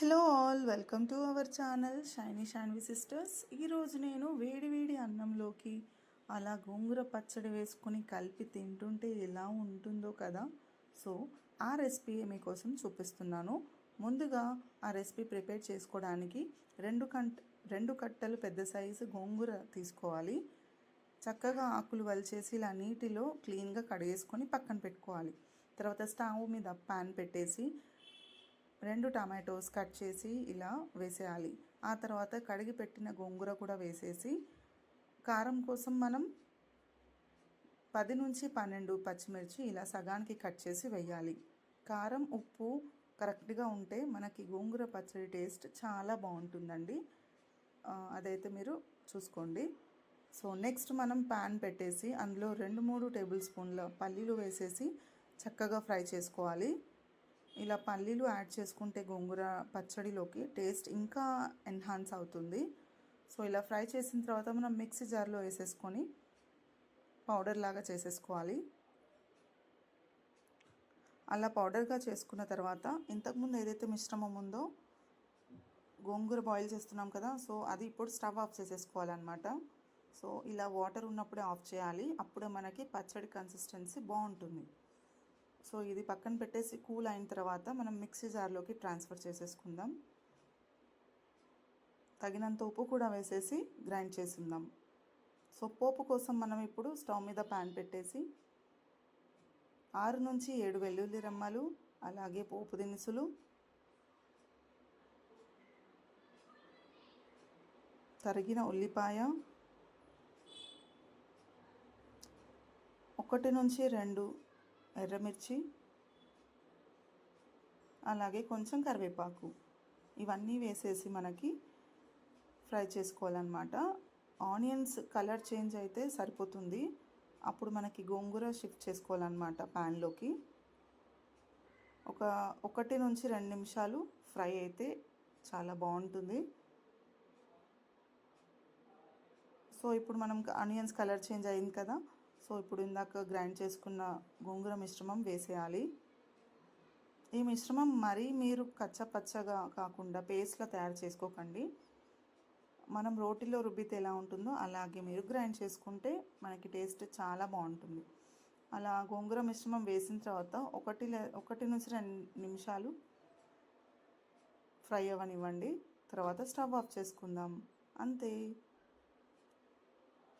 Hello all welcome to our channel Shiny Shanvi sisters ఈరోజు నేను వేడి వేడి అన్నంలోకి అలా గోంగూర పచ్చడి వేసుకొని కలిపి తింటుంటే ఎలా ఉంటుందో కదా. సో ఆ రెసిపీ మీకోసం చూపిస్తున్నాను. ముందుగా ఆ రెసిపీ ప్రిపేర్ చేసుకోవడానికి రెండు కంట రెండు కట్టలు పెద్ద సైజు గోంగూర తీసుకోవాలి. చక్కగా ఆకులు వలిచేసి ఇలా నీటిలో క్లీన్గా కడిగేసుకొని పక్కన పెట్టుకోవాలి. తర్వాత స్టవ్ మీద ప్యాన్ పెట్టేసి రెండు టమాటోస్ కట్ చేసి ఇలా వేసేయాలి. ఆ తర్వాత కడిగి పెట్టిన గోంగూర కూడా వేసేసి కారం కోసం మనం పది నుంచి పన్నెండు పచ్చిమిర్చి ఇలా సగానికి కట్ చేసి వేయాలి. కారం ఉప్పు కరెక్ట్గా ఉంటే మనకి గోంగూర పచ్చడి టేస్ట్ చాలా బాగుంటుందండి. అదైతే మీరు చూసుకోండి. సో నెక్స్ట్ మనం ప్యాన్ పెట్టేసి అందులో రెండు మూడు టేబుల్ స్పూన్ల పల్లీలు వేసేసి చక్కగా ఫ్రై చేసుకోవాలి. ఇలా పల్లీలు యాడ్ చేసుకుంటే గోంగూర పచ్చడిలోకి టేస్ట్ ఇంకా ఎన్హాన్స్ అవుతుంది. సో ఇలా ఫ్రై చేసిన తర్వాత మనం మిక్సీ జార్లో వేసేసుకొని పౌడర్ లాగా చేసేసుకోవాలి. అలా పౌడర్గా చేసుకున్న తర్వాత ఇంతకుముందు ఏదైతే మిశ్రమం ఉందో గోంగూర బాయిల్ చేస్తున్నాం కదా సో అది ఇప్పుడు స్టవ్ ఆఫ్ చేసేసుకోవాలన్నమాట. సో ఇలా వాటర్ ఉన్నప్పుడే ఆఫ్ చేయాలి. అప్పుడే మనకి పచ్చడి కన్సిస్టెన్సీ బాగుంటుంది. సో ఇది పక్కన పెట్టేసి కూల్ అయిన తర్వాత మనం మిక్సీ జార్లోకి ట్రాన్స్ఫర్ చేసేసుకుందాం. తగినంత ఉప్పు కూడా వేసేసి గ్రైండ్ చేసిందాం సో పోపు కోసం మనం ఇప్పుడు స్టవ్ మీద ప్యాన్ పెట్టేసి ఆరు నుంచి ఏడు వెల్లుల్లి రెమ్మలు అలాగే పోపు దినుసులు తరిగిన ఉల్లిపాయ ఒకటి నుంచి రెండు ఎర్రమిర్చి అలాగే కొంచెం కరివేపాకు. ఇవన్నీ వేసేసి మనకి ఫ్రై చేసుకోవాలన్నమాట. ఆనియన్స్ కలర్ చేంజ్ అయితే సరిపోతుంది. అప్పుడు మనకి గోంగూర షిఫ్ట్ చేసుకోవాలన్నమాట ప్యాన్లోకి. ఒక ఒకటి నుంచి రెండు నిమిషాలు ఫ్రై అయితే చాలా బాగుంటుంది. సో ఇప్పుడు మనం ఆనియన్స్ కలర్ చేంజ్ అయింది కదా సో ఇప్పుడు ఇందాక గ్రైండ్ చేసుకున్న గోంగూర మిశ్రమం వేసేయాలి. ఈ మిశ్రమం మరీ మీరు కచ్చపచ్చగా కాకుండా పేస్ట్లా తయారు చేసుకోకండి. మనం రోటీలో రుబ్బితే ఎలా ఉంటుందో అలాగే మీరు గ్రైండ్ చేసుకుంటే మనకి టేస్ట్ చాలా బాగుంటుంది. అలా గోంగూర మిశ్రమం వేసిన తర్వాత ఒకటి లే ఒకటి నుంచి రెండు నిమిషాలు ఫ్రై అవ్వనివ్వండి. తర్వాత స్టవ్ ఆఫ్ చేసుకుందాం. అంతే.